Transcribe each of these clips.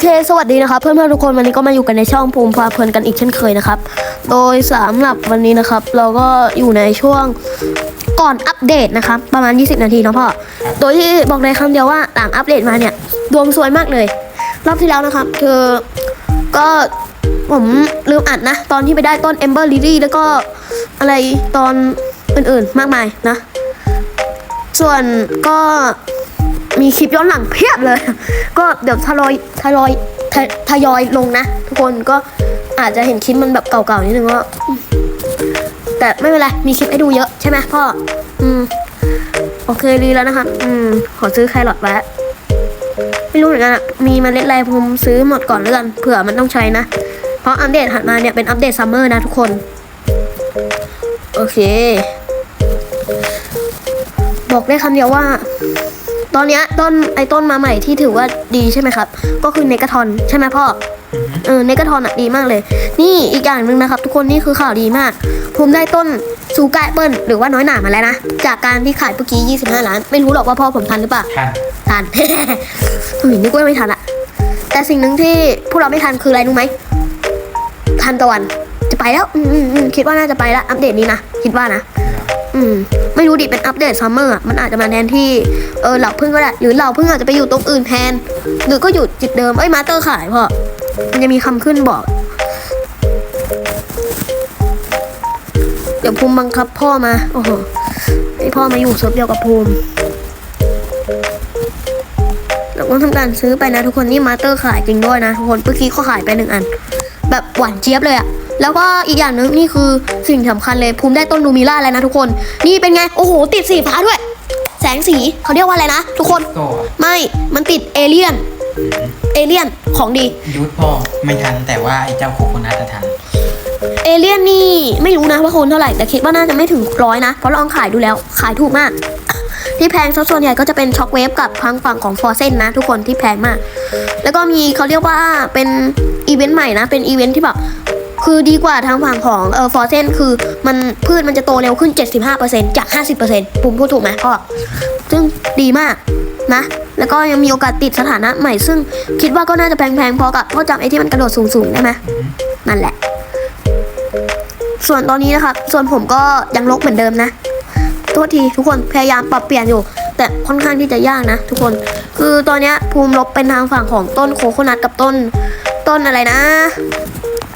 เคสวัสดีนะครับเพื่อนๆทุกคนวันนี้ก็มาอยู่กันในช่องภูมิพาเพลินกันอีกเช่นเคยนะครับ โดยสำหรับวันนี้นะครับ เราก็อยู่ในช่วงก่อนอัปเดตนะครับ ประมาณ 20 นาทีเนาะพ่อโดยที่บอกในคำเดียวว่าหลังอัปเดตมาเนี่ย ดวงสวยมากเลย รอบที่แล้วนะครับ คือก็ผมลืมอัดนะ ตอนที่ไปได้ต้น Ember Lily แล้วก็อะไรตอนอื่นๆมากมายนะ ส่วนก็ มีคลิปย้อนหลังเพียบเลย ก็เดี๋ยวทยอยทยอยทยทยอยลงนะ ทุกคนก็อาจจะเห็นคลิปมันแบบเก่าๆนิดนึงว่าแต่ไม่เป็นไร มีคลิปให้ดูเยอะใช่ไหมพ่อ อืม โอเคดีแล้วนะครับอืม ขอซื้อแครอทไว้ไม่รู้เหมือนกันอะมีเมล็ดอะไรผมซื้อหมดก่อนแล้วกัน เผื่อมันต้องใช้นะ เพราะอัปเดตถัดมาเนี่ยเป็นอัปเดตซัมเมอร์นะทุกคน โอเค บอกได้คำเดียวว่า ตอนเนี้ยต้นไอ้ต้นมาใหม่ที่ถือว่าดีใช่ไหมครับ ก็คือเนกาทอนใช่ไหมพ่อ เออเนกาทอนอะดีมากเลย นี่อีกอย่างหนึ่งนะครับ ทุกคนนี่คือข่าวดีมาก ผมได้ต้นซูกาแอปเปิลหรือว่าน้อยหนามาแล้วนะ จากการที่ขายเมื่อกี้ 25 ล้าน ไม่รู้หรอกว่าพ่อผมทันหรือเปล่า ทันทัน ผมนึกว่าไม่ทันอะแต่สิ่งหนึ่งที่พวกเราไม่ทันคืออะไรรู้ไหมทันตะวันจะไปแล้ว อืมอืมอืมคิดว่าน่าจะไปแล้วอัปเดตนี้นะคิดว่านะอืมไม่ รู้ดิเป็นอัปเดตซัมเมอร์มันอาจจะมาแทนที่เออเหล่าพึ่งก็ได้ หรือเหล่าพึ่งอาจจะไปอยู่ตรงอื่นแทนหรือก็อยู่จุดเดิมเอ้ยมาสเตอร์ขายพ่อมันจะมีคำขึ้นบอก เดี๋ยวภูมิบังคับพ่อมาโอ้โหให้พ่อมาอยู่เซิร์ฟเดียวกับภูมิเราต้องทำการซื้อไปนะทุกคนนี่มาสเตอร์ขายจริงด้วยนะทุกคนเมื่อกี้เขาขายไปหนึ่งอัน แบบหวานเจี๊ยบเลยอะ แล้วก็อีกอย่างหนึงนี่คือสิ่งสำคัญเลยภูมิได้ต้นลูมิล่าแล้วนะทุกคน นี่เป็นไง โอ้โห ติดสีฟ้าด้วย แสงสีเขาเรียกว่าอะไรนะ ทุกคนโตไม่ มันติดเอเลี่ยน เอเลี่ยนของดี ยุทธพ่อไม่ทันแต่ว่าไอ้เจ้าโคโคนัทอะทัน เอเลี่ยนนี่ไม่รู้นะว่าคนเท่าไหร่แต่คิดว่าน่าจะไม่ถึงร้อยนะ เพราะลองขายดูแล้วขายถูกมากที่แพงซะส่วนใหญ่ก็จะเป็นช็อคเวฟกับทางฝั่งของฟอร์เซนนะ ทุกคนที่แพงมาก แล้วก็มีเขาเรียกว่าเป็นอีเวนต์ใหม่นะ เป็นอีเวนต์ที่แบบ คือดีกว่าทางฝั่งของเออฟอร์เซนคือมันพืชมันจะโตเร็วขึ้น 75%จาก 50%ผมพูดถูกไหมพ่อซึ่งดีมากนะ แล้วก็ยังมีโอกาสติดสถานะใหม่ ซึ่งคิดว่าก็น่าจะแพงๆ พอกับพ่อจำไอ้ที่มันกระโดดสูงๆ ได้ไหมนั่นแหละ ส่วนตอนนี้นะครับ ส่วนผมก็ยังลกเหมือนเดิมนะโทษทีทุกคนพยายามปรับเปลี่ยนอยู่ แต่ค่อนข้างที่จะยากนะ ทุกคน คือตอนนี้ภูมิลบเป็นทางฝั่งของต้นโคโคนัทกับต้น ต้นอะไรนะ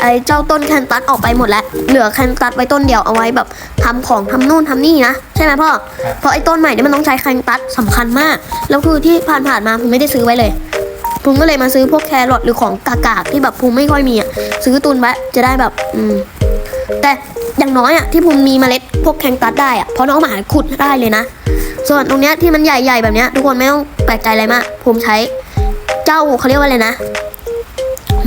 ไอ้เจ้าต้นแคนตัสออกไปหมดแล้ว เหลือแคนตัสไว้ต้นเดียวเอาไว้แบบทำของทำนู่นทำนี่นะใช่ไหมพ่อ เพราะไอ้ต้นใหม่เนี่ยมันต้องใช้แคนตัสสำคัญมาก แล้วคือที่ผ่านๆมาผมไม่ได้ซื้อไว้เลยภูมิก็เลยมาซื้อพวกแครอทหรือของกากๆที่แบบภูมิไม่ค่อยมีอะซื้อตุนไว้จะได้แบบอืมแต่อย่างน้อยอะที่ภูมิมีเมล็ดพวกแคนตัสได้อะเพราะน้องหมาขุดได้เลยนะ ส่วนตรงเนี้ยที่มันใหญ่ๆแบบเนี้ยทุกคนไม่ต้องแปลกใจอะไรมากภูมิใช้เจ้าเขาเรียกว่าอะไรนะ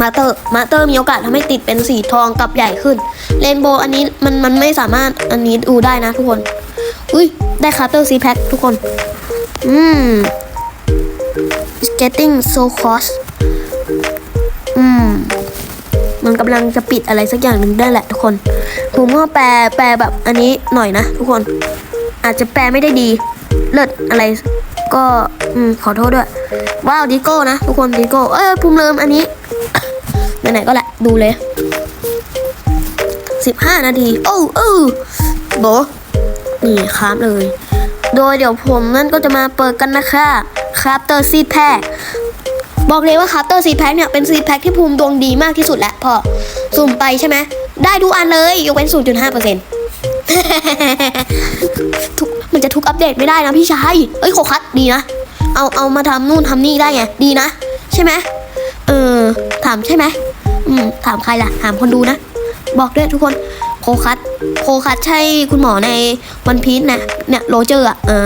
มาเตอร์มาเตอร์มีโอกาสทำให้ติดเป็นสีทองกับใหญ่ขึ้นเรนโบว์อันนี้มันมันไม่สามารถอันนี้ดูได้นะทุกคน อุ้ยได้คาเตอร์ซีแพ็คทุกคน อืม It's getting so cost อืม มันกำลังจะปิดอะไรสักอย่างหนึ่งได้แหละทุกคน ผมก็แปลแปลแบบอันนี้หน่อยนะทุกคน อาจจะแปลไม่ได้ดี เลิศอะไรก็ อืม ขอโทษด้วย ว้าวดิโก้นะทุกคนดิโก้เอ้ยภูมิเริ่มอันนี้ไหนๆก็แหละดูเลยสิบห้านาที โอ้เออโบนี่ค้ามเลย โดยเดี๋ยวผมนั่นก็จะมาเปิดกันนะคะคราฟเตอร์ซีแพคบอกเลยว่าคราฟเตอร์ซีแพคเนี่ยเป็นซีแพคที่ภูมิดวงดีมากที่สุดแล้วพอสุ่มไปใช่ไหมได้ทุกอันเลยยกเว้น 0.5เปอร์เซ็นต์ทุกมันจะทุกอัปเดตไม่ได้นะพี่ชาย เอ้ยโคคัสดีนะ เอาเอามาทำนู่นทำนี่ได้ไง ดีนะ ใช่ไหมเออ ถามใช่ไหมอืมถามใครล่ะ ถามคนดูนะ บอกด้วยทุกคนโคคัสโคคัสใช่คุณหมอในวันพีชนะเนี่ยโรเจอร์อะเออ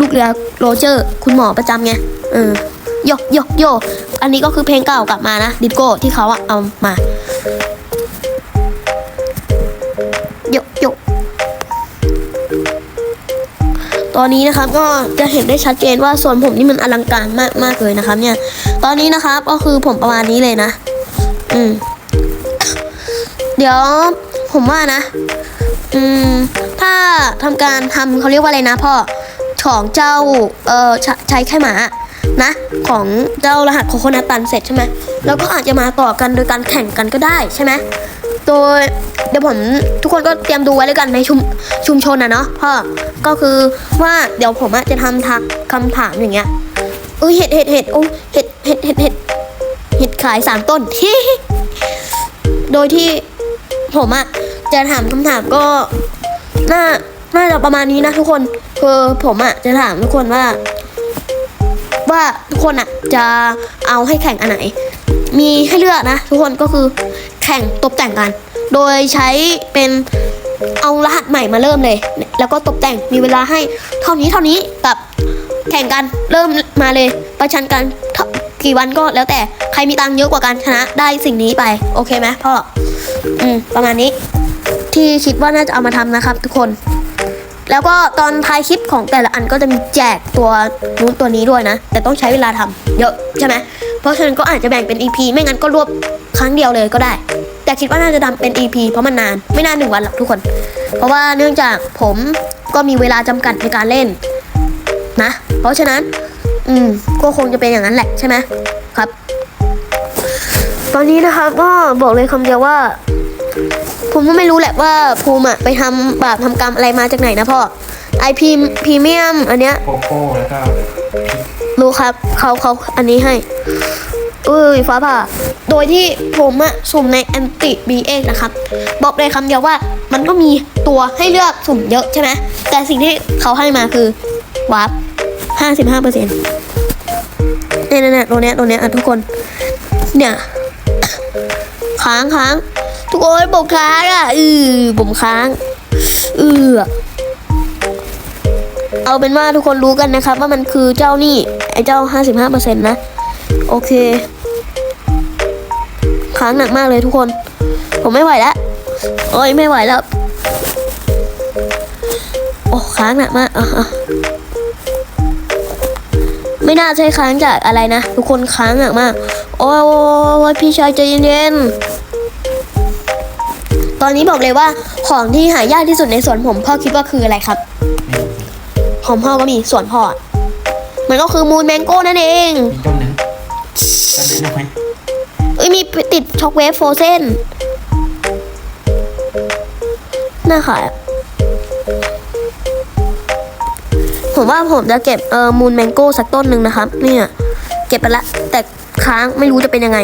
ลูกเรือโรเจอร์ คุณหมอประจำไงเออโยโยโยอันนี้ก็คือเพลงเก่ากลับมานะดิสโก้ที่เขาอะเอามา ตอนนี้นะครับก็จะเห็นได้ชัดเจนว่าส่วนผมนี่มันอลังการมากมากเลยนะครับ เนี่ย ตอนนี้นะครับก็คือผมประมาณนี้เลยนะ อืม เดี๋ยวผมว่านะ อืม ถ้าทำการทำเขาเรียกว่าอะไรนะพ่อ ของเจ้า เอ่อใช้ใช้แค่หมานะ ของเจ้ารหัสโคโคนัตันเสร็จใช่ไหมแล้วก็อาจจะมาต่อกันโดยการแข่งกันก็ได้ใช่ไหม โดยเดี๋ยวผมทุกคนก็เตรียมดูไว้แล้วกันในชุมชุมชนนะเนาะพ่อก็คือว่าเดี๋ยวผมอะจะทำทักคำถามอย่างเงี้ยเอ้ยเห็ดเห็ดเห็ดโอ้เห็ดเห็ดเห็ดเห็ดเห็ดขายสามต้นโดยที่ผมอะจะถามคำถามก็น่าน่าจะประมาณนี้นะทุกคนคือผมอะจะถามทุกคนว่า ว่าทุกคนอะจะเอาให้แข่งอันไหน มีให้เลือกนะ ทุกคนก็คือ แข่งตกแต่งกัน โดยใช้เป็นเอารหัสใหม่มาเริ่มเลย แล้วก็ตกแต่งมีเวลาให้เท่านี้เท่านี้กับแข่งกันเริ่มมาเลย ประชันกันกี่วันก็แล้วแต่ใครมีตังค์เยอะกว่ากันชนะได้สิ่งนี้ไป โอเคไหมพ่ออืมประมาณนี้ ที่คิดว่าน่าจะเอามาทำนะครับทุกคน แล้วก็ตอนท้ายคลิปของแต่ละอันก็จะมีแจกตัวนู้นตัวนี้ด้วยนะ แต่ต้องใช้เวลาทำเยอะใช่ไหม เพราะฉะนั้นก็อาจจะแบ่งเป็น EP ไม่งั้นก็รวบครั้งเดียวเลยก็ได้ แต่คิดว่าน่าจะทำเป็น EP เพราะมันนานไม่นานหนึ่งวันหรอกทุกคน เพราะว่าเนื่องจากผมก็มีเวลาจำกัดในการเล่นนะ เพราะฉะนั้น อืมก็คงจะเป็นอย่างนั้นแหละใช่ไหมครับ ตอนนี้นะครับก็บอกเลยคำเดียวว่าผมก็ไม่รู้แหละว่าภูมิอะไปทำบาปทำกรรมอะไรมาจากไหนนะพ่อไอพีพรีเมียมอันเนี้ยโกโก้แล้วก็รู้ครับเขาเขาอันนี้ให้ เอ้ยฟ้าผ่า โดยที่ผมอะสุ่มในแอนติบีเอนะครับ บอกเลยคำเดียวว่ามันก็มีตัวให้เลือกสุ่มเยอะใช่ไหม แต่สิ่งที่เขาให้มาคือวาร์ปห้าสิบห้าเปอร์เซ็นต์เนี่ยเนี่ยเนี่ยตัวเนี้ยตัวเนี้ยอะทุกคน เนี่ยค้างค้างทุกคนผมค้างอะอือผมค้างเออเอาเป็นว่าทุกคนรู้กันนะครับ ว่ามันคือเจ้านี่ไอ้เจ้าห้าสิบห้าเปอร์เซ็นต์นะ โอเคค้างหนักมากเลยทุกคน ผมไม่ไหวแล้วโอ้ยไม่ไหวแล้ว โอ้ค้างหนักมากอะอะไม่น่าใช่ค้างจากอะไรนะ ทุกคนค้างหนักมากโอ้ยโอ้ยโอ้ยพี่ชายใจเย็นๆ ตอนนี้บอกเลยว่าของที่หายากที่สุดในสวนผมพ่อคิดว่าคืออะไรครับไม่รู้ของพ่อก็มีสวนพ่ออะมันก็คือมูนแมงโก้นั่นเองมี ต้นหนึ่งต้นนั้นเอาไหมเอ้ยมีติดช็อกเวฟโฟเซนน่าขายอะผมว่าผมจะเก็บเอ่อมูนแมงโก้สักต้นหนึ่งนะครับ เนี่ย เก็บไปละ แต่ค้างไม่รู้จะเป็นยังไง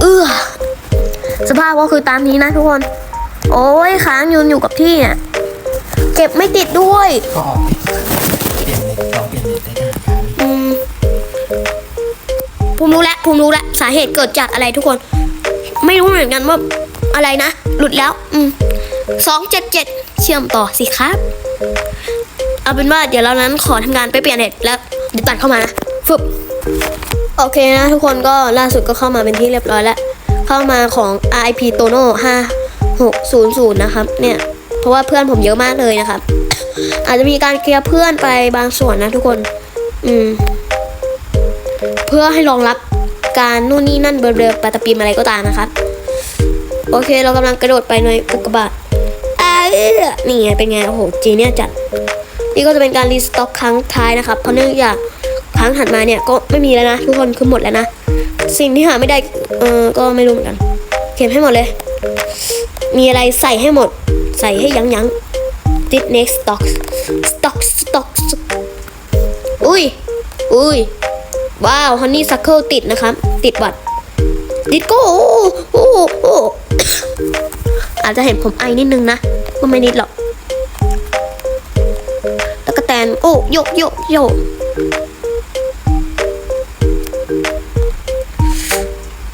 เอื้อสภาพก็คือตามนี้นะทุกคน โอ้ยค้างยืนอยู่กับที่อะ เก็บไม่ติดด้วยก็ออก มรู้แล้วผมรู้แล้วสาเหตุเกิดจากอะไรทุกคน ไม่รู้เหมือนกันว่าอะไรนะ หลุดแล้ว อืมสองเจ็ดเจ็ดเชื่อมต่อสิครับ เอาเป็นว่าเดี๋ยวเรานั้นขอทำงานไปเปลี่ยนเน็ตแล้วเดี๋ยวตัดเข้ามานะฟึบโอเคนะ ทุกคนก็ล่าสุดก็เข้ามาเป็นที่เรียบร้อยแล้ว เข้ามาของ RIP Tono 5600 นะครับ เนี่ย เพราะว่าเพื่อนผมเยอะมากเลยนะครับ อาจจะมีการเคลียร์เพื่อนไปบางส่วนนะทุกคน อืม เพื่อให้รองรับการนู่นนี่นั่นเบลอๆปาตะปีมอะไรก็ตามนะครับ โอเคเรากำลังกระโดดไปในอุกกาบาตนี่ไงเป็นไงโอ้โหจีเนี่ยจัด นี่ก็จะเป็นการรีสต็อกครั้งท้ายนะครับ เพราะเนื่องจากครั้งถัดมาเนี่ยก็ไม่มีแล้วนะ ทุกคนคือหมดแล้วนะ สิ่งที่หาไม่ได้เออก็ไม่รู้เหมือนกัน เก็บให้หมดเลย มีอะไรใส่ให้หมด ใส่ให้ยั้งยั้งติด next stock stock stock อุ้ยอุ้ย ว้าวฮันนี่ซัคเคิลติดนะครับ ติดบัตรติดโก้โอ้โอ้อาจจะเห็นผมไอนิดนึงนะก็ไม่นิดหรอกแล้วก็แตนโอ้โยกโยกโยก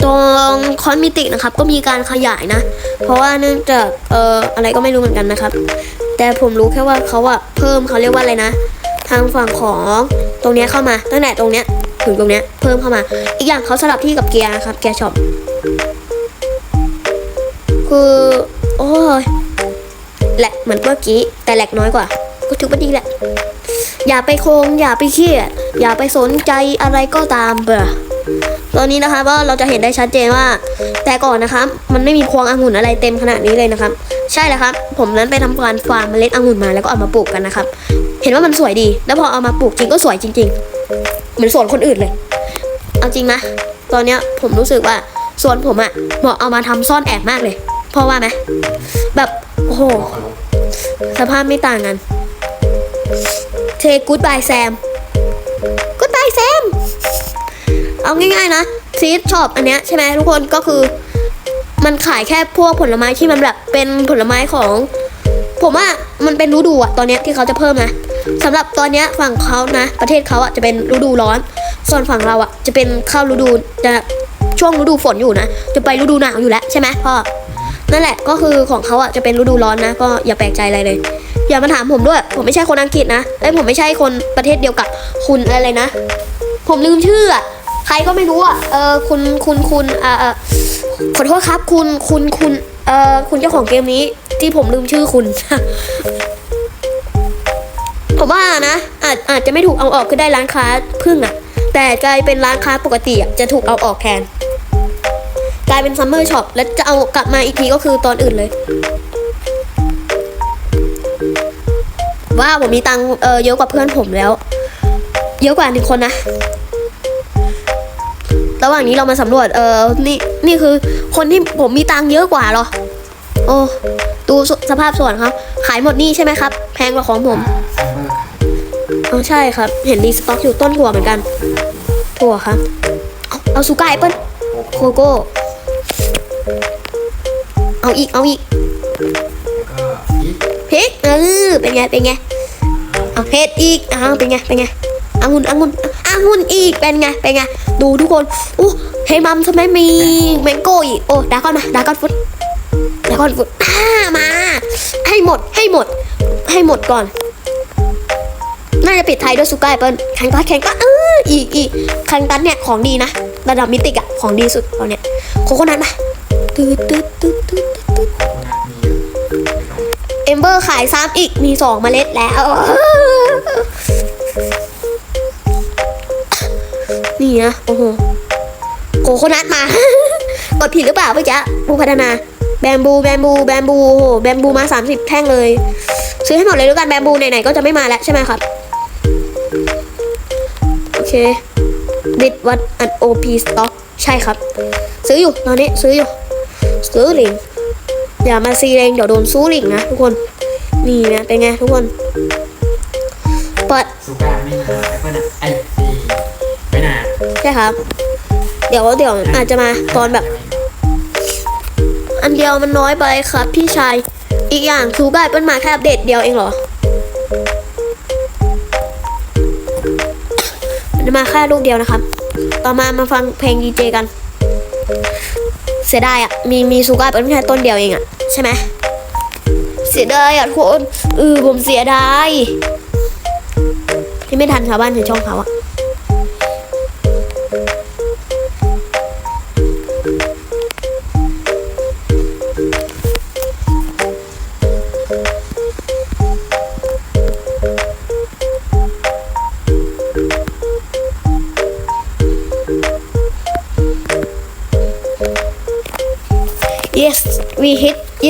ตรงคอนมิตินะครับ ก็มีการขยายนะ เพราะว่าเนื่องจากเอ่ออะไรก็ไม่รู้เหมือนกันนะครับ แต่ผมรู้แค่ว่าเขาอะเพิ่มเขาเรียกว่าอะไรนะ ทางฝั่งของตรงนี้เข้ามาตั้งแต่ตรงเนี้ย ถึงตรงเนี้ยเพิ่มเข้ามา อีกอย่างเขาสลับที่กับเกียร์นะครับเกียร์ช็อปคือโอ้ยแหลกเหมือนเมื่อกี้แต่แหลกน้อยกว่า ก็ถือว่าดีแหละ อย่าไปโคงอย่าไปเครียดอย่าไปสนใจอะไรก็ตามเบอตอนนี้นะคะว่าเราจะเห็นได้ชัดเจนว่า แต่ก่อนนะครับมันไม่มีพวงองุ่นอะไรเต็มขนาดนี้เลยนะครับ ใช่แล้วครับ ผมนั้นไปทำการฟาร์มเมล็ดองุ่นมาแล้วก็เอามาปลูกกันนะครับ เห็นว่ามันสวยดี แล้วพอเอามาปลูกจริงก็สวยจริง ๆ เหมือนสวนคนอื่นเลย เอาจริงนะตอนเนี้ยผมรู้สึกว่าสวนผมอะเหมาะเอามาทำซ่อนแอบมากเลยเพราะว่าไหมแบบโอ้โหสภาพไม่ต่างกันเทกูดบายแซมกูดบายแซมเอาง่ายๆนะซีดช็อปอันเนี้ยใช่ไหมทุกคนก็คือ มันขายแค่พวกผลไม้ที่มันแบบเป็นผลไม้ของ ผมว่ามันเป็นฤดูอะตอนนี้ที่เขาจะเพิ่มนะสำหรับตอนนี้ฝั่งเขานะ ประเทศเขาอะจะเป็นฤดูร้อน ส่วนฝั่งเราอะจะเป็นเข้าฤดูจะช่วงฤดูฝนอยู่นะ จะไปฤดูหนาวอยู่แล้วใช่ไหมพ่อนั่นแหละก็คือของเขาอะจะเป็นฤดูร้อนนะ ก็อย่าแปลกใจอะไรเลย อย่ามาถามผมด้วย ผมไม่ใช่คนอังกฤษนะไอ้ยผมไม่ใช่คนประเทศเดียวกับคุณอะไรนะ ผมลืมชื่ออะใครก็ไม่รู้อะเออคุณคุณคุณอ่าเออขอโทษครับ คุณคุณคุณ เอ่อคุณเจ้าของเกมนี้ที่ผมลืมชื่อคุณ ผมว่านะอาจอาจจะไม่ถูกเอาออกก็ได้ร้านค้าพึ่งอะแต่กลายเป็นร้านค้าปกติอะจะถูกเอาออกแทนกลายเป็นซัมเมอร์ช็อปแล้วจะเอากลับมาอีกทีก็คือตอนอื่นเลย ว่าผมมีตังเออเยอะกว่าเพื่อนผมแล้ว เยอะกว่าหนึ่งคนนะ ระหว่างนี้เรามาสำรวจ เออนี่ นี่คือคนที่ผมมีตังเยอะกว่าเหรอ โอ้ ดูสสภาพส่วนครับขายหมดนี่ใช่ไหมครับ แพงกว่าของผมเมอร์ค่ะอ๋อใช่ครับ เห็นรีสต็อกอยู่ต้นถั่วเหมือนกัน ถั่วครับ เอาเอาก้าแอปเปิ้ลโคโก้ เอาอีก เอาอีกแล้วก็พีชริกเออเป็นไง เป็นไง เอาเห็ดอีก เอาเป็นไง เป็นไงองุ่นองุ่น องุ่นอีกเป็นไงเป็นไงดูทุกคนอู้เฮมัมทำไมมีแมงโก้อีกโอ้ดากอนมาดากอนฟุตดากอนฟุตอ่ามา ให้หมดให้หมด ให้หมดก่อน น่าจะปิดไทยด้วยซูก้าแอปเปิลแข่งตันแข่งตันเอออีกอีกแข่งตันเนี่ยของดีนะระดับมิติกอะของดีสุดตอนเนี้ยโคโคนัทมาตืดตืดตืดตืดตืดโคโคนัทมีเยอะเอมเบอร์ขายซ้ำอีกมีสองเมล็ดแล้ว นี่นะโอ้โหโคโคนัทมา กดผิดหรือเปล่าพี่จ๊ะผู้พัฒนา แบมบูแบมบูแบมบูโอ้โหแบมบูมา 30 แท่งเลย ซื้อให้หมดเลยด้วยกันแบมบูไหนๆก็จะไม่มาแล้วใช่ไหมครับ โอเค did what an OP stock ใช่ครับ ซื้ออยู่ตอนนี้ซื้ออยู่ ซื้อลิงอย่ามาซีเรงเดี๋ยวโดนสู้ลิงนะทุกคนนี่นะเป็นไงทุกคนเปิดซูกาไม่นาแอปเปิลอะไอ้ ใช่ครับ เดี๋ยวเดี๋ยวอาจจะมาตอนแบบ อันเดียวมันน้อยไปครับ พี่ชาย อีกอย่างซูการ์เปิ้ลมาแค่อัปเดตเดียวเองเหรอมันมาแค่ลูกเดียวนะครับ ต่อมามาฟังเพลงดีเจกัน เสียดายอะ มีมีซูกาเปิ้ลแค่ต้นเดียวเองอะ ใช่ไหม เสียดายอะทุกคนเออผมเสียดายที่ไม่ทันชาวบ้านในช่องเขาอะ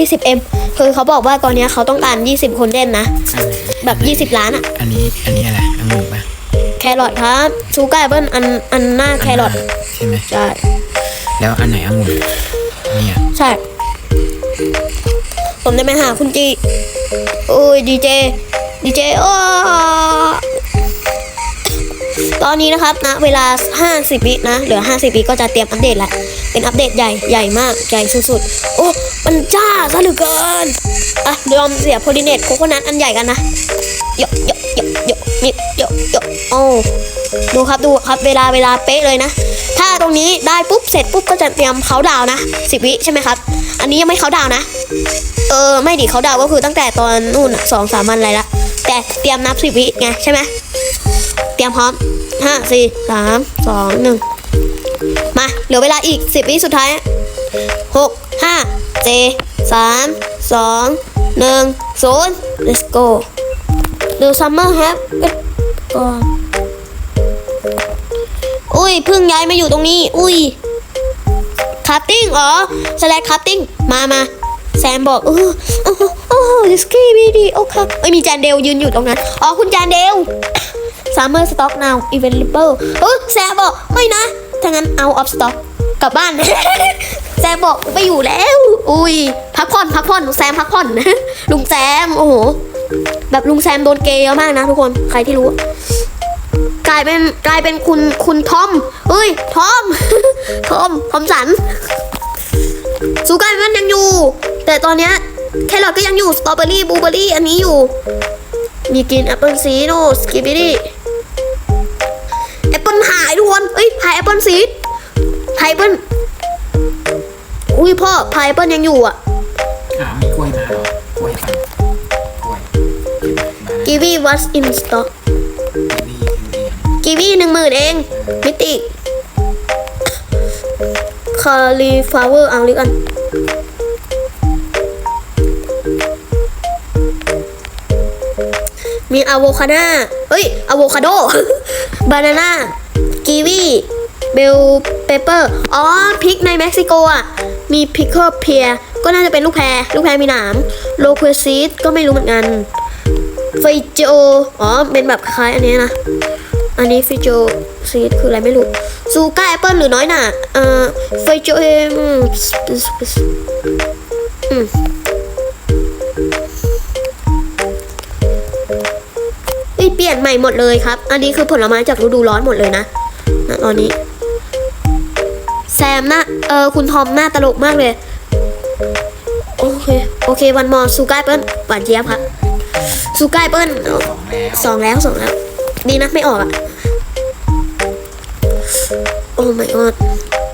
20m คือเขาบอกว่าตอนเนี้ยเขาต้องการ 20 คนเล่นนะ แบบ 20 ล้านอะอันนี้ อันนี้อะไรองุ่นปะแครอทครับชูการ์เบิ้ลอันอันหน้าแครอทใช่ไหมใช่ แล้วอันไหนองุ่นเนี่ยใช่ ผมจะไปหาคุณจีโอ้ยดีเจดีเจโอ้ตอนนี้นะครับนะเวลา 50วินะเหลือ 50วิก็จะเตรียมอัปเดตแล้ว เป็นอัปเดตใหญ่ใหญ่มากใหญ่สุดๆ โอ้มันจ้าซะเหลือเกินอะยอมเสียโพลิเนตโคโคนัทอันใหญ่กันนะเยอะเยอะเยอะเยอะเยอะเยอะเยอะโอ้ดูครับดูครับเวลาเวลาเป๊ะเลยนะ ถ้าตรงนี้ได้ปุ๊บเสร็จปุ๊บก็จะเตรียมเขาดาวนะสิบวิใช่ไหมครับ อันนี้ยังไม่เขาดาวนะ เออไม่ดิเขาดาวก็คือตั้งแต่ตอนนู่นสองสามวันอะไรละแต่เตรียมนับสิบวิไงใช่ไหมเตรียมพร้อมห้าสี่สามสองหนึ่ง ลือเวลาอีกสิบวิสุดท้ายหกห้าเจสามสองหนึ่งศูนย์ let's go ดู summer have ก่อนอุ้ยเพิ่งย้ายมาอยู่ตรงนี้ อุ้ยคัตติ้งอ๋อสแลกคัตติ้งมามาแซมบอกเออโอ้โหโอ้ดิสกี้วีดีโอครับเอ้ยมีจานเดลยืนอยู่ตรงนั้น อ๋อ คุณจานเดล summer stock now available เออแซมบอกไม่นะ ถ้างั้น out of stock กลับบ้าน แซมบอกไปอยู่แล้ว อุ้ย พักผ่อนพักผ่อนลุงแซมพักผ่อน ลุงแซมโอ้โห แบบลุงแซมโดนเกย์เยอะมากนะทุกคน ใครที่รู้ กลายเป็นกลายเป็นคุณคุณทอมเอ้ยทอม ทอมทอมสันซูการมันยังอยู่ แต่ตอนเนี้ยแครอทก็ยังอยู่สตรอเบอรี่บลูเบอรี่อันนี้อยู่ มีกินแอปเปิลซีโนสกิปปี้ายทุกคนเอ้ยพายแอปเปิลซีดพายแอปเปิลอุ้ยพ่อพายแอปเปิลยังอยู่อะอ่ามีกล้วยมาเหรอกล้วยปั่นกล้วยเก็บมากีวี what's in stock วีคือเองกีวีหนึ่งหมื่นเอง มิติคาลีฟลาเวอร์เอาลิกันมีอะโวคาน่าเฮ้ยอะโวคาโด บานาน่า กีวีเบลเปเปอร์ อ๋อ พริกในเม็กซิโกอะ มีพิคเ l อเพีย ก็น่าจะเป็นลูกแพร ลูกแพรมีหนาม โลควซีดก็ไม่รู้เหมือนกันไฟโจอ๋อ เป็นแบบคล้ายอันนี้นะ อันนี้ฟิโจซีดคืออะไรไม่รู้ ซูก้าแอปเปิลหรือน้อยหนาเอ่อไฟโจเอมอืมเอ้ยเปลี่ยนใหม่หมดเลยครับ อันนี้คือผลไม้จากฤดูร้อนหมดเลยนะ ตอนนี้ แซมหน้าเออคุณทอมหน้าตลกมากเลย โอเค โอเค วันมอซูก้าแอปเปิลหวานเจี๊ยบครับซูก้าแอปเปิลสองแล้วสองแล้วสองแล้วดีนะไม่ออกอะโอ้ my god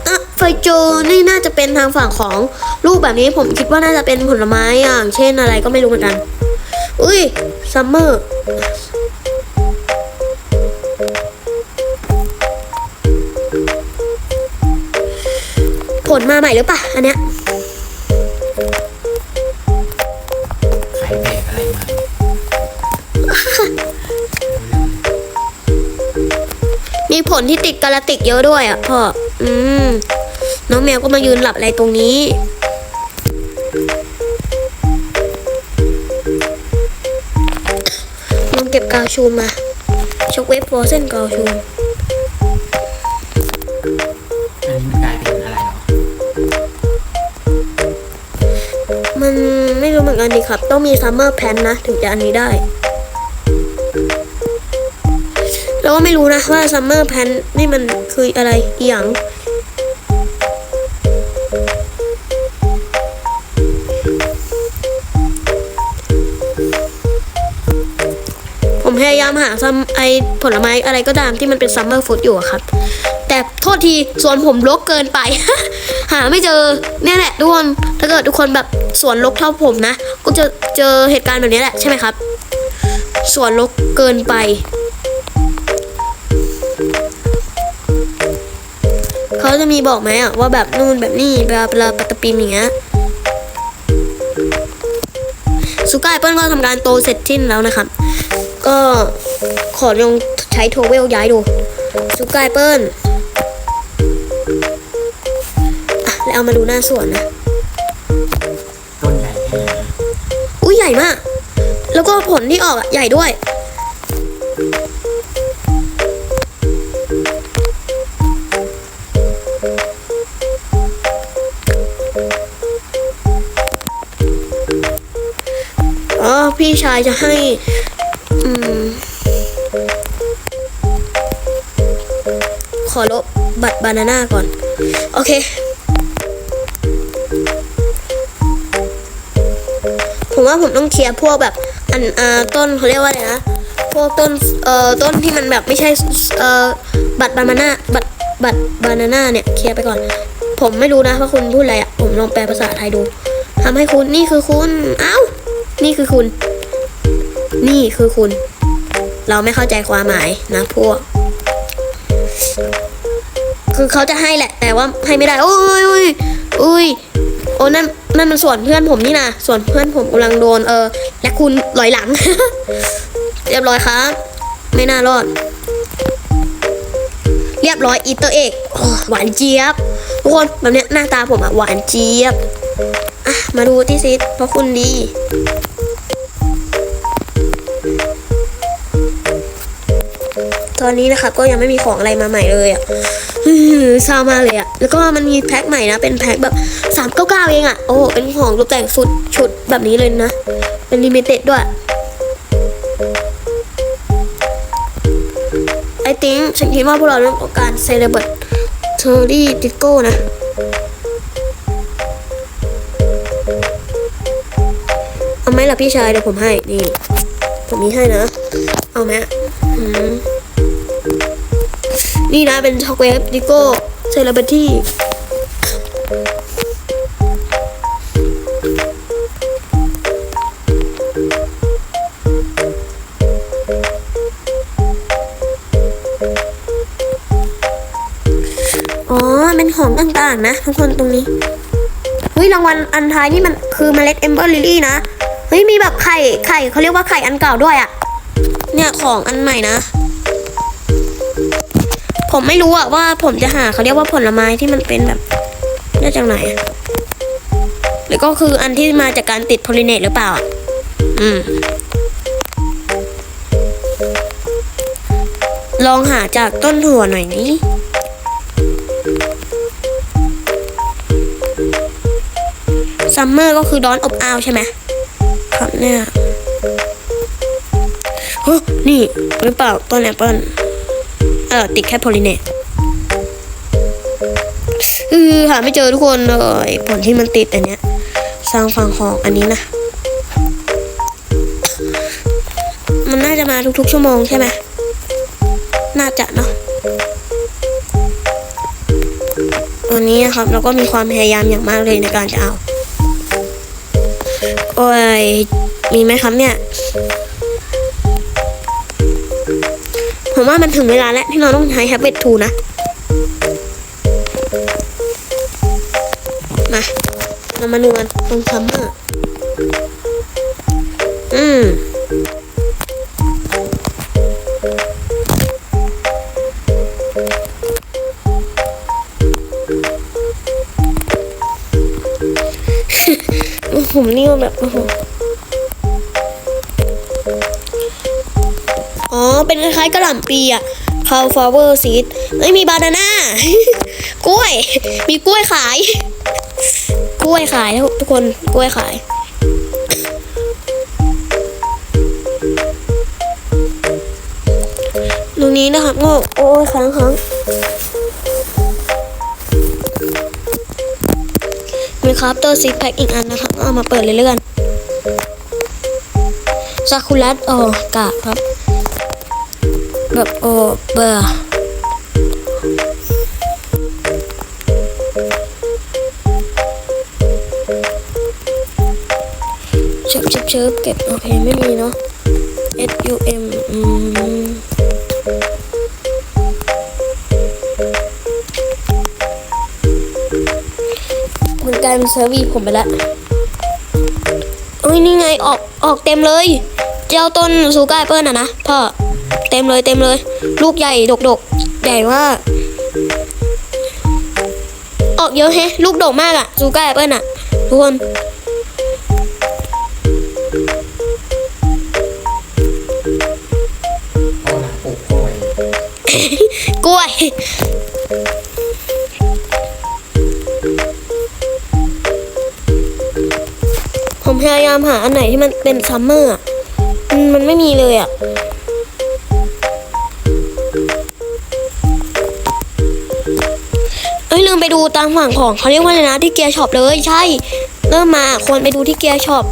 อะไฟโจนี่น่าจะเป็นทางฝั่งของรูปแบบนี้ผมคิดว่าน่าจะเป็นผลไม้อย่าง เช่นอะไรก็ไม่รู้เหมือนกัน อุ้ยซัมเมอร์ ผลมาใหม่หรือปะอันเนี้ยใครเบรกอะไรมามีผลที่ติดกาลาติกเยอะด้วยอะพ่อ อืม น้องแมวก็มายืนหลับอะไรตรงนี้ ลองเก็บกาวชูมมาช็อกเวฟฟอร์เซนกาวชู มันไม่รู้เหมือนกันดีครับ ต้องมีซัมเมอร์แพนนะ ถึงจะอันนี้ได้แล้วก็ไม่รู้นะว่าซัมเมอร์แพนนี่มันคืออะไรอย่างผมพยายามหาซัมไอผลไม้อะไรก็ตามที่มันเป็นซัมเมอร์ฟู้ดอยู่ครับ แต่โทษทีสวนผมรกเกินไป หาไม่เจอเนี่ยแหละทุกคนถ้าเกิดทุกคนแบบ สวนรกเท่าผมนะ ก็จะเจอเหตุการณ์แบบนี้แหละใช่ไหมครับ สวนรกเกินไป เขาจะมีบอกไหมอะว่าแบบนู่นแบบนี่เวลาเวลาปัตปีนอย่างเงี้ยซูก้าแอปเปิลก็ทำการโตเสร็จสิ้นแล้วนะครับ ก็ขอลองใช้โทเวลย้ายดูซูก้าแอปเปิลอะแล้วเอามาดูหน้าสวนนะ ญ่มาก แล้วก็ผลที่ออกใหญ่ด้วย อ๋อ พี่ชายจะให้ อืม ขอลบบัตรบานาน่าก่อน โอเค ผมว่าผมต้องเคลียร์พวกแบบอันอ่าต้นเขาเรียกว่าอะไรนะพวกต้นเอ่อต้นที่มันแบบไม่ใช่เอ่อบัตรบานาน่าบัตรบัตรบานาน่าเนี่ยเคลียร์ไปก่อน ผมไม่รู้นะว่าคุณพูดอะไรอะผมลองแปลภาษาไทยดูทำให้คุณนี่คือคุณเอ้านี่คือคุณ นี่คือคุณ เราไม่เข้าใจความหมายนะพวก คือเขาจะให้แหละ แต่ว่าให้ไม่ได้โอ้ยโอ้ยโอ้ยโอ้นั่น นั่นมันส่วนเพื่อนผมนี่นะส่วนเพื่อนผมกำลังโดนเออ และคุณลอยหลัง เรียบร้อยครับ ไม่น่ารอด เรียบร้อยอีเตอร์เอกหวานเจี๊ยบ ทุกคนแบบเนี้ยหน้าตาผมอะหวานเจี๊ยบอะมาดูที่ซิดเพราะคุณดีตอนนี้นะครับก็ยังไม่มีของอะไรมาใหม่เลยอะ อื้อหือเศร้ามาเลยอะแล้วก็มันมีแพ็คใหม่นะ เป็นแพ็คแบบสามเก้าเก้าเองอะโอ้เป็นของตกแต่งสุดชุดแบบนี้เลยนะ เป็นลิมิเต็ดด้วย ไอติงฉันคิดว่าพวกเราต้องการเซเลบรตเทอรี่ดิโก้นะเอาไหมล่ะพี่ชายเดี๋ยวผมให้ นี่ ผมมีให้นะ เอาไหมอืม นี่นะเป็นช็อกเวฟดิโก้เซเลบริตี้อ๋อ เป็นของต่างๆนะทุกคนตรงนี้ เฮ้ยรางวัลอันท้ายนี่มันคือเมล็ดเอมเบอร์ลิลี่นะ เฮ้ย มีแบบไข่ไข่เขาเรียกว่าไข่อันเก่าด้วยอะเนี่ยของอันใหม่นะ ผมไม่รู้อะว่าผมจะหาเขาเรียกว่าผลไม้ที่มันเป็นแบบได้จากไหนอะหรือก็คืออันที่มาจากการติดโพลิเนตหรือเปล่าอะอืม ลองหาจากต้นถั่วหน่อยนี้ซัมเมอร์ก็คือร้อนอบอ้าวใช่ไหมครับเนี่ยเฮ้นี่หรือเปล่าต้นแอปเปิล เออติดแค่โพลิเนตคือหาไม่เจอทุกคนเลยผลที่มันติดอันเนี้ยสร้างฟังของอันนี้นะ มันน่าจะมาทุกๆชั่วโมงใช่ไหมน่าจะเนาะวันนี้นะครับเราก็มีความพยายามอย่างมากเลยในการจะเอา โอ้ยมีไหมครับเนี่ย ว่ามันถึงเวลาแล้วที่เราต้องใช้แฮปเปิทูนะ มา เรามาดูกันตรงซัมเมอร์ อืมผมนี่แบบโอ้โห เป็นคล้ายๆกระหล่ำปีอะ cauliflower seed เอ้ยมีบานาน่ากล้วย มีกล้วยขาย กล้วยขายทุกคนกล้วยขายตรงนี้นะครับโง่โอ้ยค้างค้างมีครับตัวซิกแพคอีกอันนะครับเอามาเปิดเลยเลื่อนซากุระโอกาครับ แบบโอเบอร์เชิบเชิบเชิบเก็บโอเคไม่มีเนาะ S U M อืมมันกายเซอร์วีผมไปล้วเอ้ยนี่ไงออกออกเต็มเลย เจ้าต้นซูการ์เปิลอะนะพ่อ เต็มเลยเต็มเลย ลูกใหญ่ดกดกๆใหญ่มากออกเยอะแฮะ ลูกดกมากอะซูการ์แอปเปิลอะทุกคนเอาหลังปลูกกล้วยกล้วยผมพยายามหาอันไหนที่มันเป็นซัมเมอร์อะมันมันไม่มีเลยอะ ไปดูตามฝั่งของเขาเรียกว่าอะไรนะที่เกียร์ช็อปเลยใช่ เริ่มมาควรไปดูที่เกียร์ช็อป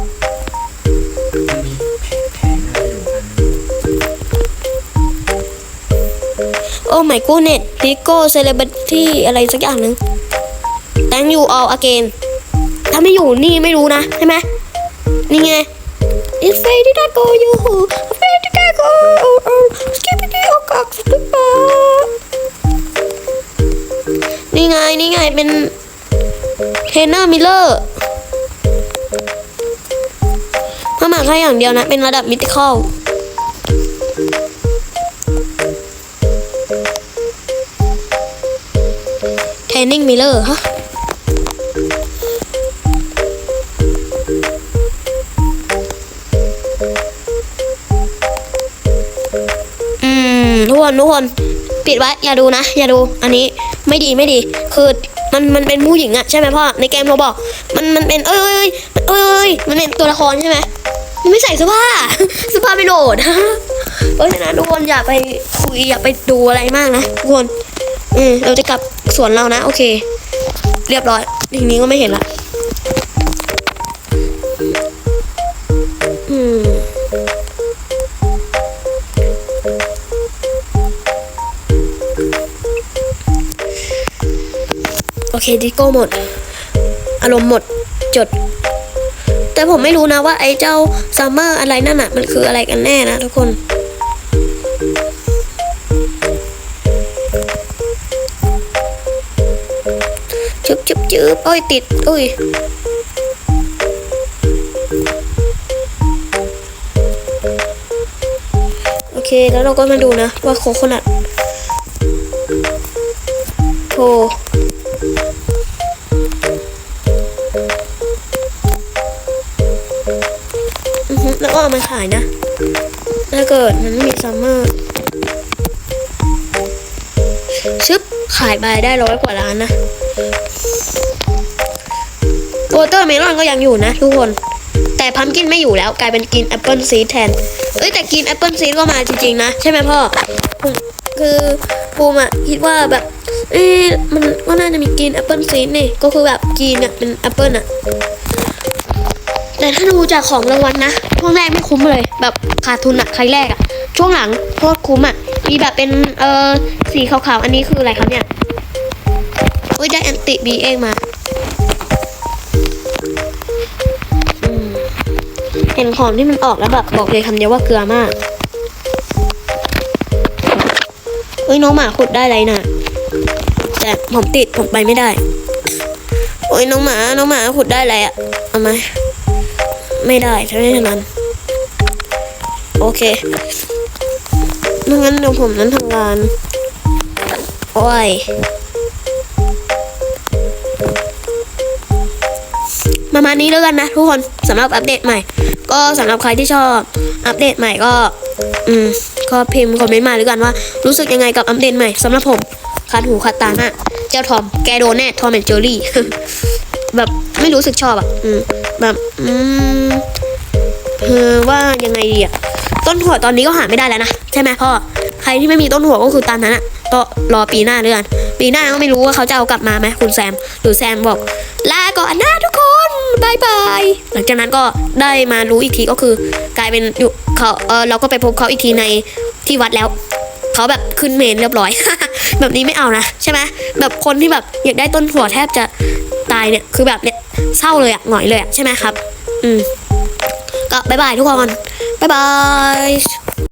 มันมีแผงอะไรอยู่อันนึงโอ้ my goodness Pico Celebrity อะไรสักอย่างหนึ่ง Thank you all again ถ้าไม่อยู่นี่ไม่รู้นะใช่ไหมนี่ไง It's faded that go you faded that go skip it oh god super นี่ไงนี่ไงเป็นเทรนเนอร์มิลเลอร์ถ้ามาแค่อย่างเดียวนะ เป็นระดับมิติคอลเทนนิ่งมิลเลอร์ฮะอืมทุกคนทุกคน ปิดไว้ อย่าดูนะ อย่าดูอันนี้ ไม่ดีไม่ดี คือมันมันเป็นผู้หญิงอะใช่ไหมพ่อในเกมเราบอก มันมันเป็นเอ้ยเอ้ยเอ้ยเอ้ยมันเป็นตัวละครใช่ไหมมันไม่ใส่เสื้อผ้าเสื้อผ้าไม่โหลดเพราะฉะนั้นทุกคนอย่าไปคุยอย่าไปดูอะไรมากนะทุกคนอืมเราจะกลับสวนเรานะ โอเค เรียบร้อยทีนี้ก็ไม่เห็นละ อเคดิโก้หมด อารมณ์หมดจด แต่ผมไม่รู้นะว่าไอ้เจ้าซัมเมอร์อะไรนั่นอะมันคืออะไรกันแน่นะทุกคนจึบจึบจึบโอ้ยติดโอ้ยโอเคแล้วเราก็มาดูนะว่าโคโคนัทโทายไปได้ร้อยกว่าล้านนะโวเตอร์เมลอนก็ยังอยู่นะทุกคน แต่พัมกินไม่อยู่แล้วกลายเป็นกินแอปเปิลซีแทน เอ้ยแต่กินแอปเปิลซีก็มาจริงๆนะ ใช่ไหมพ่อคือภูมิอะคิดว่าแบบ เอ๊ะมันก็น่าจะมีกินแอปเปิลซีนี่ก็คือแบบกินอะเป็นแอปเปิลอะแต่ถ้าดูจากของรางวัลนะช่วงแรกไม่คุ้มเลย แบบขาดทุนอะครั้งแรกอะ ช่วงหลังโคตรคุ้มอะมีแบบเป็นเอ่อสีขาวๆ อันนี้คืออะไรครับเนี่ยอุ้ยได้แอนติบีเองมา เห็นของที่มันออกแล้วแบบบอกเลยคำเดียวว่าเกลือมากเฮ้ยน้องหมาขุดได้ไรน่ะ แต่ผมติดผมไปไม่ได้โอ้ยน้องหมา น้องหมาขุดได้อะไรอะเอาไหมไม่ได้ใช่ไหมนั้นโอเค ไม่งั้นเดี๋ยวผมนั้นทำงาน โอ้ย ประมาณนี้แล้วกันนะทุกคนสำหรับอัปเดตใหม่ ก็สำหรับใครที่ชอบอัปเดตใหม่ก็ อืม ก็พิมพ์คอมเมนต์มาด้วยกันว่า รู้สึกยังไงกับอัปเดตใหม่สำหรับผมคัดหูคัดตาหน้าเจ้าทอมแกโดนแน่ทอมแอนเจอรี่แบบไม่รู้สึกชอบอะ อืม แบบ อืม เออว่ายังไงดีอะต้นถั่วตอนนี้ก็หาไม่ได้แล้วนะใช่ไหมพ่อใครที่ไม่มีต้นถั่วก็คือตามนั้นอะก็รอปีหน้าเรื่อนปีหน้าก็ไม่รู้ว่าเขาจะเอากลับมาไหมคุณแซมหรือแซมบอกลาก่อนนะทุกคนบายบายหลังจากนั้นก็ได้มารู้อีกทีก็คือ กลายเป็นอยู่เขาเออเราก็ไปพบเขาอีกทีในที่วัดแล้วเขาแบบขึ้นเมนเรียบร้อย แบบนี้ไม่เอานะใช่ไหมแบบคนที่แบบอยากได้ต้นหัวแทบจะตายเนี่ยคือแบบเนี่ยเศร้าเลยอะหงอยเลยอะใช่ไหมครับ อืม ก็บายบายทุกคนบายบาย